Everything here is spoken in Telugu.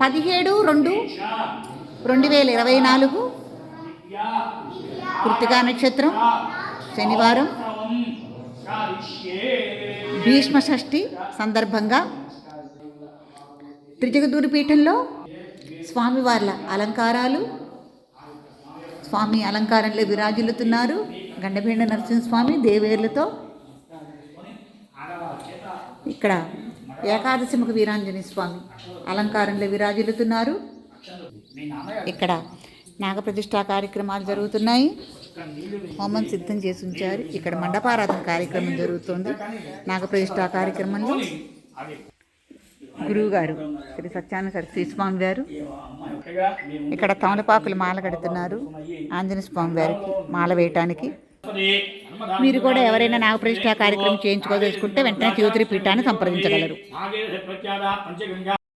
పదిహేడు రెండు రెండు వేల ఇరవై నాలుగు. కృతికా నక్షత్రం శనివారం. భీష్మ షష్ఠి సందర్భంగా త్రిజగదూరి పీఠంలో స్వామివార్ల అలంకారాలు. స్వామి అలంకారంలో విరాజిల్లుతున్నారు. గండభీండ నరసింహస్వామి దేవేర్లతో. ఇక్కడ ఏకాదశిముఖ వీరాంజనేయ స్వామి అలంకారంలో విరాజిల్లుతున్నారు. ఇక్కడ నాగప్రతిష్ఠా కార్యక్రమాలు జరుగుతున్నాయి. హోమం సిద్ధం చేసి ఉంచారు. ఇక్కడ మండపారాధన కార్యక్రమం జరుగుతుంది. నాగప్రతిష్ఠా కార్యక్రమంలో గురువు గారు శ్రీ సత్యానంద సరస్వతి స్వామి గారు. ఇక్కడ తమలపాకులు మాల కడుతున్నారు. ఆంజనేయ స్వామి వారికి మాల వేయటానికి. మీరు కూడా ఎవరైనా నాగప్రతిష్ఠా కార్యక్రమం చేయించుకోదలుచుకుంటే వెంటనే జ్యోతిరి పీఠాన్ని సంప్రదించగలరు.